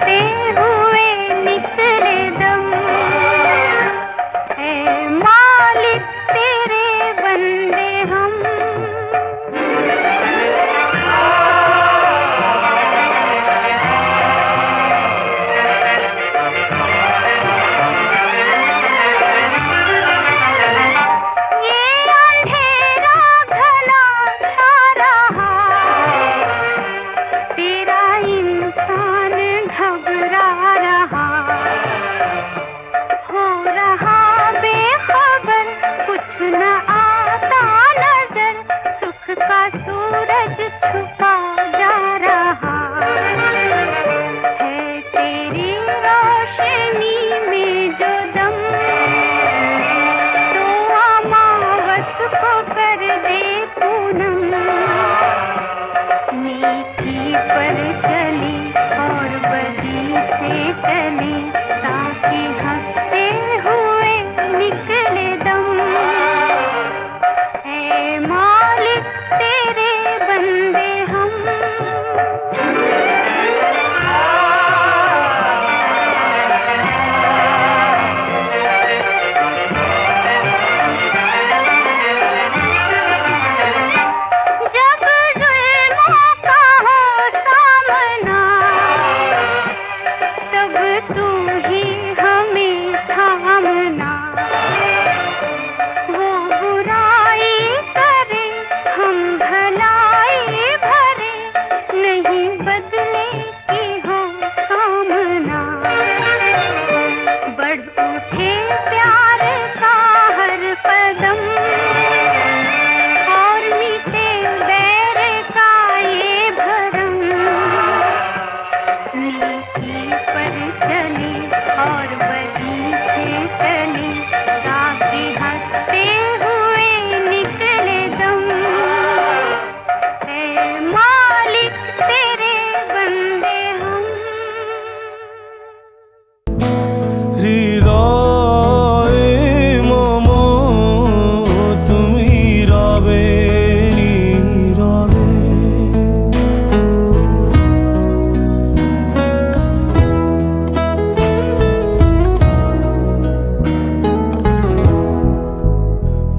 होते हुए निकले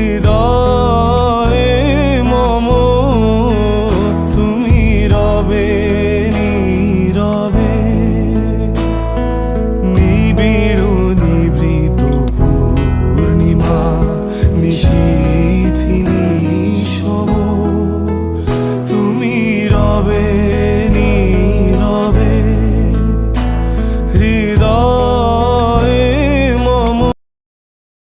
হৃদয়ে মম তুমি রবে নীরবে। নিবিড় নিবৃত পূর্ণিমা নিশীথিনী সম তুমি রবে।